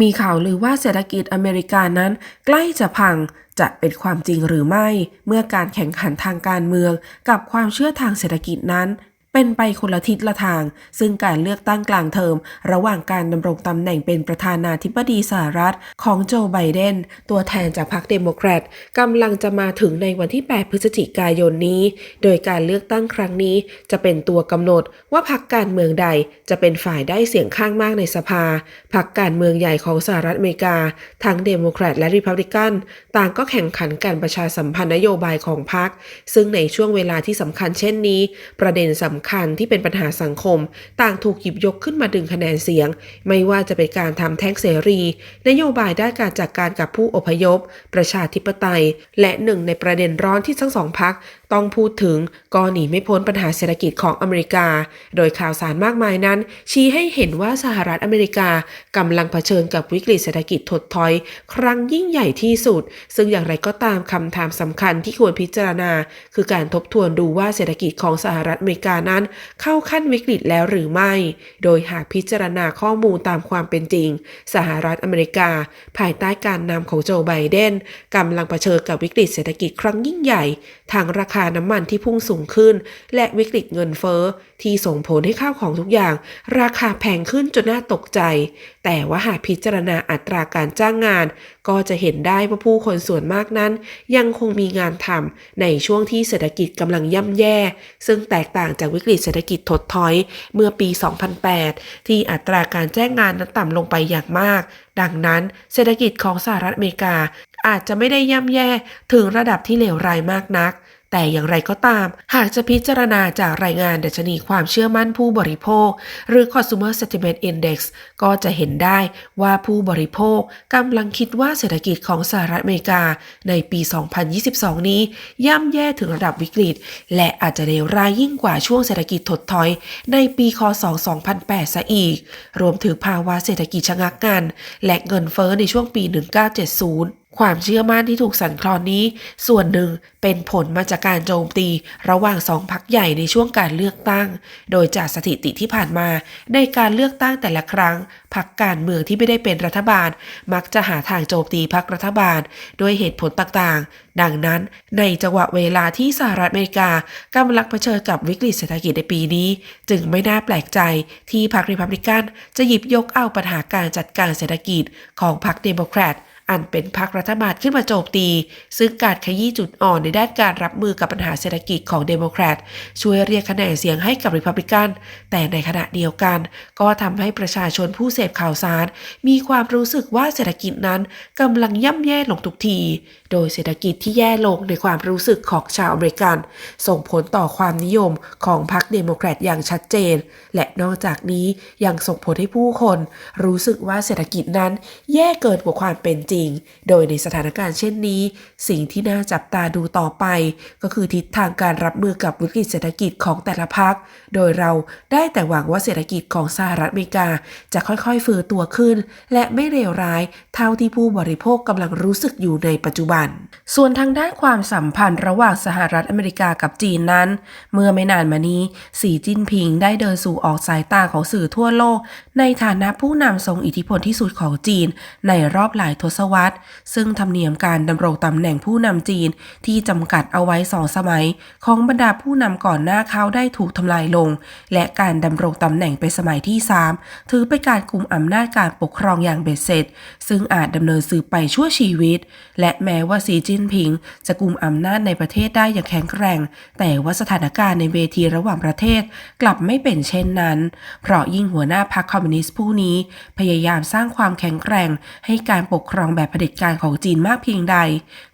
มีข่าวลือว่าเศรษฐกิจอเมริกานั้น ใกล้จะพังจะเป็นความจริงหรือไม่ เมื่อการแข่งขันทางการเมืองกับความเชื่อทางเศรษฐกิจนั้น เป็นไปคนละทิศละทาง ซึ่งการเลือกตั้งกลางเทอม ระหว่างการดำรงตำแหน่งเป็นประธานาธิบดีสหรัฐของโจไบเดน ตัวแทนจากพรรคเดโมแครตกำลังจะมาถึงในวันที่ 8 พฤศจิกายนนี้ โดยการเลือกตั้งครั้งนี้จะเป็นตัวกำหนดว่าพรรคการเมืองใดจะเป็นฝ่ายได้เสียงข้างมากในสภา พรรคการเมืองใหญ่ของสหรัฐอเมริกา ทั้งเดโมแครตและริพับลิกัน ต่างก็แข่งขันการประชาสัมพันธ์นโยบายของพรรคซึ่งในช่วงเวลาที่สำคัญเช่นนี้ ประเด็นสำคัญที่เป็นปัญหาสังคม ต่างถูกหยิบยกขึ้นมาดึงคะแนนเสียง ไม่ว่าจะเป็นการทำแท็กเสรี นโยบายด้านการจัดการกับผู้อพยพ ประชาธิปไตย และหนึ่งในประเด็นร้อนที่ทั้งสองพัก ต้องพูดถึงก็หนีไม่พ้นปัญหาเศรษฐกิจของอเมริกา โดยข่าวสารมากมายนั้น ชี้ให้เห็นว่าสหรัฐอเมริกากำลังเผชิญกับวิกฤตเศรษฐกิจถดถอย ครั้งยิ่งใหญ่ที่สุด ซึ่งอย่างไรก็ตามคำถามสำคัญที่ควรพิจารณา คือการทบทวนดูว่าเศรษฐกิจของสหรัฐอเมริกานั้น เข้าขั้นวิกฤตแล้วหรือไม่ โดยหากพิจารณาข้อมูลตามความเป็นจริง สหรัฐอเมริกา ภายใต้การนำของโจไบเดนกำลังเผชิญกับวิกฤตเศรษฐกิจครั้งยิ่งใหญ่ทางราคาาน้ำมันที่พุ่งสูงขึ้น และวิกฤตเงินเฟ้อที่ส่งผลให้ข้าวของทุกอย่าง ราคาแพงขึ้นจนน่าตกใจ แต่ว่าหากพิจารณาอัตราการจ้างงาน ก็จะเห็นได้ว่าผู้คนส่วนมากนั้น ยังคงมีงานทำในช่วงที่เศรษฐกิจกำลังย่ำแย่ ซึ่งแตกต่างจากวิกฤตเศรษฐกิจถดถอยเมื่อปี 2008 ที่อัตราการแจ้งงานนั้นต่ำลงไปอย่างมาก ดังนั้นเศรษฐกิจของสหรัฐอเมริกาอาจจะไม่ได้ย่ำแย่ถึงระดับที่เลวร้ายมากนัก แต่อย่างไรก็ตาม หากจะพิจารณาจากรายงานดัชนีความเชื่อมั่นผู้บริโภค หรือ Consumer Sentiment Index ก็จะเห็นได้ว่าผู้บริโภคกำลังคิดว่าเศรษฐกิจของสหรัฐอเมริกาในปี 2022 นี้ ย่ำแย่ถึงระดับวิกฤต และอาจจะเลวร้ายยิ่งกว่าช่วงเศรษฐกิจถดถอย ในปี คศ 2008 ซะอีก รวมถึงภาวะเศรษฐกิจชะงักงันและเงินเฟ้อในช่วงปี 1970 ความเชื่อมั่นที่ถูกสั่นคลอนนี้ ส่วนหนึ่งเป็นผลมาจากการโจมตีระหว่างสองพักใหญ่ในช่วงการเลือกตั้ง โดยจากสถิติที่ผ่านมา ในการเลือกตั้งแต่ละครั้งพักการเมืองที่ไม่ได้เป็นรัฐบาล มักจะหาทางโจมตีพักรัฐบาล ด้วยเหตุผลต่างๆ ดังนั้น ในจังหวะเวลาที่สหรัฐอเมริกากำลังเผชิญกับวิกฤตเศรษฐกิจในปีนี้ จึงไม่น่าแปลกใจที่พรรครีพับลิกันจะหยิบยกเอาปัญหาการจัดการเศรษฐกิจของพรรคเดโมแครต อันเป็นพรรครัฐบาลขึ้นมาโจมตี ซึ่งการขยี้จุดอ่อนในด้านการรับมือกับปัญหาเศรษฐกิจของเดโมแครตช่วยเรียกคะแนนเสียงให้กับริพับลิกัน แต่ในขณะเดียวกัน ก็ทำให้ประชาชนผู้เสพข่าวสาร มีความรู้สึกว่าเศรษฐกิจนั้นกำลังย่ำแย่ลงทุกที โดยเศรษฐกิจที่แย่ลงในความรู้สึกของชาวอเมริกัน ส่งผลต่อความนิยมของพรรคเดโมแครตอย่างชัดเจน และนอกจากนี้ยังส่งผลให้ผู้คน รู้สึกว่าเศรษฐกิจนั้นแย่เกินกว่าความเป็นจริงโดยในสถานการณ์เช่นนี้ สิ่งที่น่าจับตาดูต่อไป ก็คือทิศทางการรับมือกับวิกฤตเศรษฐกิจของแต่ละพรรคโดยเราได้แต่หวังว่าเศรษฐกิจของสหรัฐอเมริกา จะค่อยๆฟื้นตัวขึ้น และไม่เลวร้าย เท่าที่ผู้บริโภคกำลังรู้สึกอยู่ในปัจจุบัน ส่วนทางด้านความสัมพันธ์ระหว่างสหรัฐอเมริกากับจีนนั้น เมื่อไม่นานมานี้ สีจิ้นผิงได้เดินสู่ออกสายตาของสื่อทั่วโลก ในฐานะผู้นำทรงอิทธิพลที่สุดของจีน ในรอบหลายทศวรรษ ซึ่งธรรมเนียมการดำรงตำแหน่งผู้นำจีนที่จำกัดเอาไว้สองสมัย ของบรรดาผู้นำก่อนหน้าเขาได้ถูกทำลายลง และการดำรงตำแหน่งเป็นสมัยที่ 3 ถือเป็นการกุมอำนาจการปกครองอย่างเบ็ดเสร็จ ซึ่งอาจดำเนินสืบไปชั่วชีวิต และแม้ว่าสีจิ้นผิง จะกุมอำนาจในประเทศได้อย่างแข็งแกร่ง แต่ว่าสถานการณ์ในเวทีระหว่างประเทศกลับไม่เป็นเช่นนั้น เพราะยิ่งหัวหน้าพรรคคอมมิวนิสต์ผู้นี้ พยายามสร้างความแข็งแกร่ง ให้การปกครองแบบเผด็จการของจีนมากเพียงใด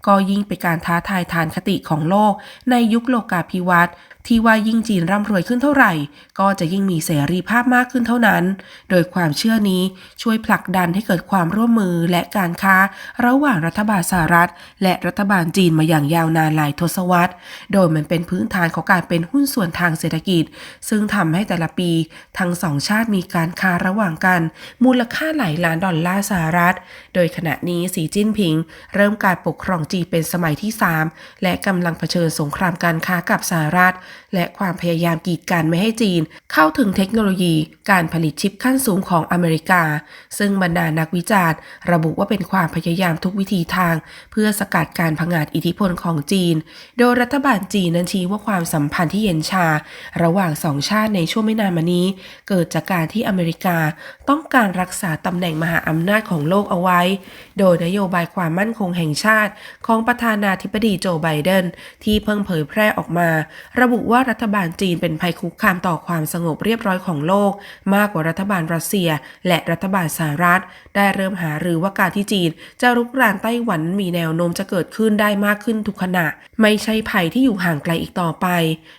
ก็ยิ่งเป็นการท้าทายฐานคติของโลก ในยุคโลกาภิวัตน์ ที่ว่ายิ่งจีนร่ำรวยขึ้นเท่าไหร่ ก็จะยิ่งมีเสรีภาพมากขึ้นเท่านั้น โดยความเชื่อนี้ช่วยผลักดันให้เกิดความร่วมมือและการค้า ระหว่างรัฐบาลสหรัฐ และรัฐบาลจีนมาอย่างยาวนานหลายทศวรรษ โดยมันเป็นพื้นฐานของการเป็นหุ้นส่วนทางเศรษฐกิจ ซึ่งทำให้แต่ละปี ทั้งสองชาติมีการค้าระหว่างกัน มูลค่าหลายล้านดอลลาร์สหรัฐ โดยขณะนี้สีจิ้นผิง เริ่มการปกครองจีนเป็นสมัยที่ 3 และกำลังเผชิญสงครามการค้ากับสหรัฐและความพยายามกีดกันไม่ให้จีน เข้าถึงเทคโนโลยีการผลิตชิปขั้นสูงของอเมริกา ซึ่งบรรดานักวิจารณ์ ระบุว่าเป็นความพยายามทุกวิธีทาง เพื่อสกัดการผงาดอิทธิพลของจีน โดยรัฐบาลจีนนั้นชี้ว่าความสัมพันธ์ที่เย็นชา ระหว่างสองชาติในช่วงไม่นานมานี้ เกิดจากการที่อเมริกาต้องการรักษาตำแหน่งมหาอำนาจของโลกเอาไว้ โดยนโยบายความมั่นคงแห่งชาติ ของประธานาธิบดีโจไบเดนที่เพิ่งเผยแพร่ออกมา ระบุว่ารัฐบาลจีนเป็นภัยคุกคามต่อความสงบเรียบร้อยของโลก มากกว่ารัฐบาลรัสเซีย และรัฐบาลสหรัฐ ได้เริ่มหารือว่าการที่จีน จะรุกรานไต้หวันมีแนวโน้มจะเกิดขึ้นได้มากขึ้นทุกขณะ ไม่ใช่ภัยที่อยู่ห่างไกลอีกต่อไป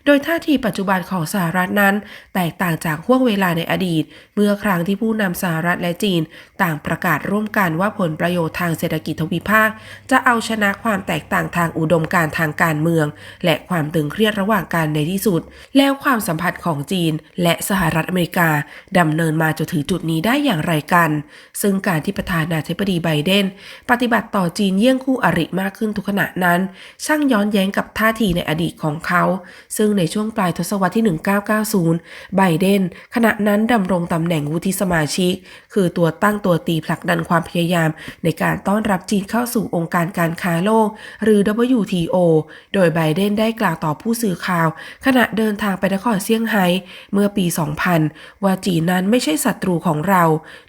โดยท่าทีปัจจุบันของสหรัฐนั้น แตกต่างจากห่วงเวลาในอดีต เมื่อครั้งที่ผู้นำสหรัฐและจีน ต่างประกาศร่วมกันว่าผลประโยชน์ทางเศรษฐกิจทวิภาค จะเอาชนะความแตกต่างทางอุดมการทางการเมือง และความตึงเครียดระหว่างกันในที่สุด แล้วความสัมพันธ์ของจีน และสหรัฐอเมริกาดำเนินมาจนถึงจุดนี้ได้อย่างไรกัน ซึ่งการที่ประธานาธิบดีไบเดน ปฏิบัติต่อจีนเยี่ยงคู่อริมากขึ้นทุกขณะนั้น ช่างย้อนแย้งกับท่าทีในอดีตของเขา ซึ่งในช่วงปลายทศวรรษที่ 1990 ไบเดน ขณะนั้นดำรงตำแหน่งวุฒิสมาชิก คือตัวตั้งตัวตีผลักดันความพยายาม ในการต้อนรับจีนเข้าสู่องค์การการค้าโลก หรือ WTO โดยไบเดนได้กล่าวต่อผู้สื่อข่าวขณะเดินทางไปนครเซี่ยงไฮ้เมื่อปี 2000 ว่าจีนนั้นไม่ใช่ศัตรูของเรา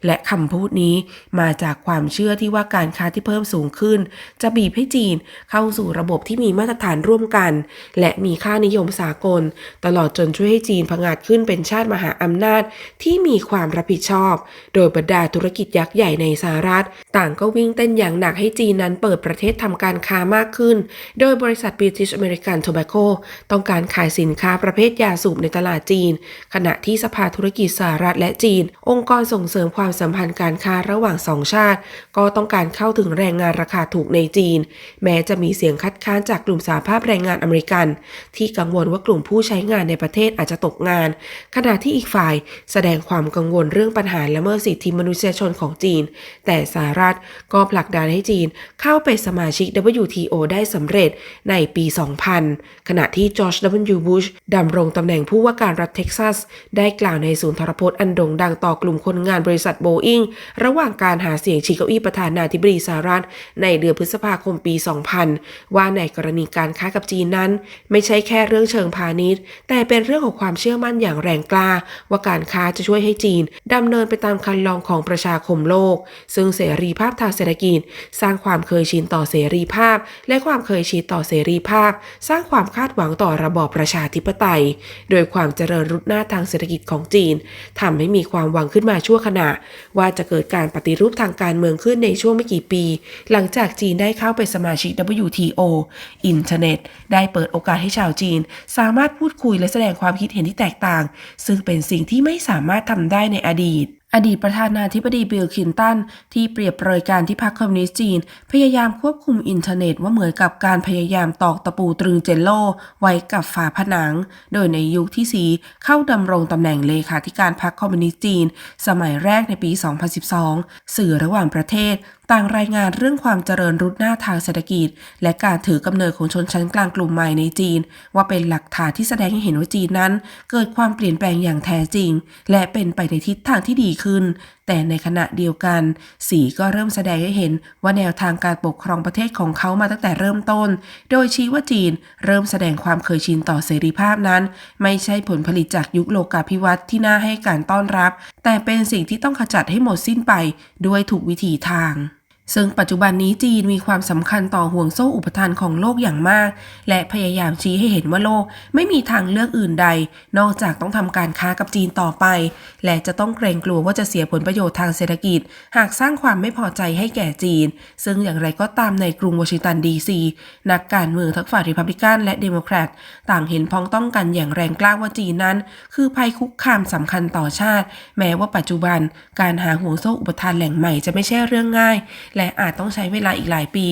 และคำพูดนี้มาจากความเชื่อที่ว่าการค้าที่เพิ่มสูงขึ้น จะบีบให้จีนเข้าสู่ระบบที่มีมาตรฐานร่วมกัน และมีค่านิยมสากล ตลอดจนช่วยให้จีนผงาดขึ้นเป็นชาติมหาอำนาจที่มีความรับผิดชอบ โดยบรรดาธุรกิจยักษ์ใหญ่ในสหรัฐ ต่างก็วิ่งเต้นอย่างหนักให้จีนนั้นเปิดประเทศทำการค้ามากขึ้น โดยบริษัท British American Tobacco ต้องการขายสินค้าประเภทยาสูบในตลาดจีน ขณะที่สภาธุรกิจสหรัฐและจีน องค์กรส่งเสริมความสัมพันธ์การค้าระหว่างสองชาติ ก็ต้องการเข้าถึงแรงงานราคาถูกในจีน แม้จะมีเสียงคัดค้านจากกลุ่มสหภาพแรงงานอเมริกัน ที่กังวลว่ากลุ่มผู้ใช้งานในประเทศอาจจะตกงาน ขณะที่อีกฝ่ายแสดงความกังวลเรื่องปัญหาละเมิดสิทธิมนุษยชนของจีน แต่สหรัฐก็ผลักดันให้จีนเข้าเป็นสมาชิก WTO ได้สำเร็จในปี 2000 ขณะที่จอร์จ W. บุชดำรงตำแหน่งผู้ว่าการรัฐเท็กซัส ได้กล่าวในศูนย์ทรพจน์อันโด่งดังต่อกลุ่มคนงานบริษัทโบอิงระหว่างการหาเสียงชิเก้าอี้ประธานาธิบดีสหรัฐ ในเดือนพฤษภาคมปี 2000 ว่าในกรณีการค้ากับจีนนั้น ไม่ใช่แค่เรื่องเชิงพาณิชย์ แต่เป็นเรื่องของความเชื่อมั่นอย่างแรงกล้า ว่าการค้าจะช่วยให้จีนดำเนินไปตามคันลองของประชาคมโลก ซึ่งเสรีภาพทางเศรษฐกิจ สร้างความเคยชินต่อเสรีภาพ และความเคยชินต่อเสรีภาพ สร้างความคาดหวังต่อระบอบประชาธิปไตย โดยความเจริญรุดหน้าทางเศรษฐกิจของจีนทำให้มีความหวังขึ้นมาชั่วขณะ ว่าจะเกิดการปฏิรูปทางการเมืองขึ้นในช่วงไม่กี่ปี หลังจากจีนได้เข้าเป็นสมาชิก WTO อินเทอร์เน็ต ได้เปิดโอกาสให้ชาวจีน สามารถพูดคุยและแสดงความคิดเห็นที่แตกต่าง ซึ่งเป็นสิ่งที่ไม่สามารถทำได้ในอดีต อดีตประธานาธิบดีบิลคินตันที่เปรียบเปรยการที่พรรคคอมมิวนิสต์จีน พยายามควบคุมอินเทอร์เน็ตว่าเหมือนกับการพยายามตอกตะปูตรึงเจลโล ไว้กับฝาผนัง โดยในยุคที่สีเข้าดำรงตำแหน่งเลขาธิการพรรคคอมมิวนิสต์จีน สมัยแรกในปี 2012 สื่อระหว่างประเทศต่างรายงานเรื่องความเจริญรุดหน้าทางเศรษฐกิจ และการถือกำเนิดของชนชั้นกลางกลุ่มใหม่ในจีน ว่าเป็นหลักฐานที่แสดงให้เห็นว่าจีนนั้น เกิดความเปลี่ยนแปลงอย่างแท้จริง และเป็นไปในทิศทางที่ดีขึ้น แต่ในขณะเดียวกัน สีก็เริ่มแสดงให้เห็นว่าแนวทางการปกครองประเทศของเขามาตั้งแต่เริ่มต้น โดยชี้ว่าจีนเริ่มแสดงความเคยชินต่อเสรีภาพนั้น ไม่ใช่ผลผลิตจากยุคโลกาภิวัตน์ที่น่าให้การต้อนรับ แต่เป็นสิ่งที่ต้องขจัดให้หมดสิ้นไปด้วยถูกวิธีทาง ซึ่งปัจจุบันนี้จีนมีความสำคัญต่อห่วงโซ่อุปทานของโลกอย่างมาก และพยายามชี้ให้เห็นว่าโลกไม่มีทางเลือกอื่นใด นอกจากต้องทำการค้ากับจีนต่อไป และจะต้องเกรงกลัวว่าจะเสียผลประโยชน์ทางเศรษฐกิจ หากสร้างความไม่พอใจให้แก่จีน ซึ่งอย่างไรก็ตามในกรุงวอชิงตันดีซีนักการเมืองทั้งฝ่ายริพับลิกันและเดโมแครตต่างเห็นพ้องต้องกันอย่างแรงกล้าว่าจีนนั้น คือภัยคุกคามสำคัญต่อชาติ แม้ว่าปัจจุบันการหาห่วงโซ่อุปทานแหล่งใหม่จะไม่ใช่เรื่องง่ายและอาจต้องใช้เวลาอีกหลายปี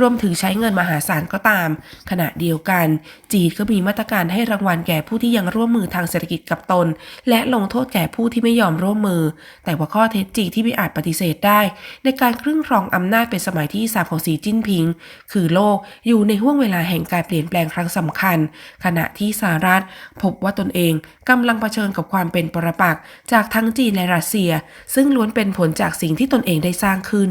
รวมถึงใช้เงินมหาศาลก็ตาม ขณะเดียวกัน จีนก็มีมาตรการให้รางวัลแก่ผู้ที่ยังร่วมมือทางเศรษฐกิจกับตน และลงโทษแก่ผู้ที่ไม่ยอมร่วมมือ แต่ว่าข้อเท็จจริงที่ไม่อาจปฏิเสธได้ ในการครึ่งครองอำนาจเป็นสมัยที่สามของสีจิ้นผิง คือโลกอยู่ในห่วงเวลาแห่งการเปลี่ยนแปลงครั้งสำคัญ ขณะที่สหรัฐพบว่าตนเองกำลังเผชิญกับความเป็นปรปักษ์จากทั้งจีนและรัสเซีย ซึ่งล้วนเป็นผลจากสิ่งที่ตนเองได้สร้างขึ้น